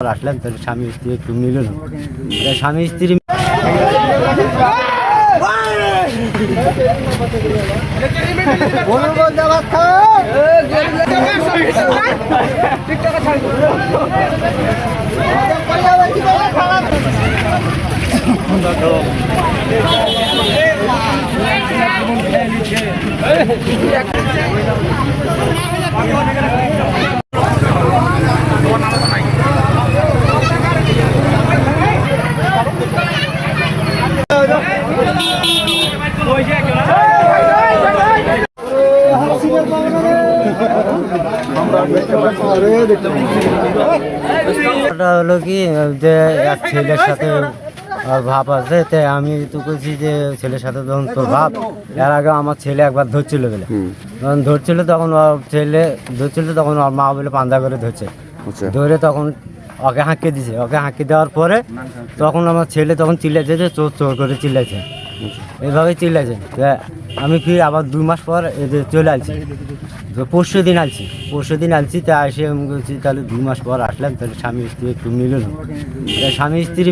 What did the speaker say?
আসলাম তাহলে স্বামী স্ত্রী একটু মিলল। স্বামী স্ত্রী ওটা হলো কি যে এক ছেলের সাথে ভাব আছে তাই আমি তো বলছি যে ছেলের সাথে তখন তোর ভাব এর আগে আমার ছেলে একবার ধরছিল বলে। যখন ধরছিল তখন ওর ছেলে ধরছিল তখন ওর মা বলে পান্দা করে ধরছে। আচ্ছা। ধরে তখন ওকে হাঁকিয়ে দিছে। ওকে হাঁকিয়ে দেওয়ার পরে তখন আমার ছেলে তখন চিল্লাইছে যে চোর চোর করে চিল্লাইছে। এইভাবে চলে আছে আমি কি আবার দুই মাস পর চলে আসছি পরশু দিন আসছি পরশু দিন আসছি তা এসে আমি বলছি, তাহলে দুই মাস পর আসলাম, তাহলে স্বামী স্ত্রী একটু মিলল না স্বামী স্ত্রী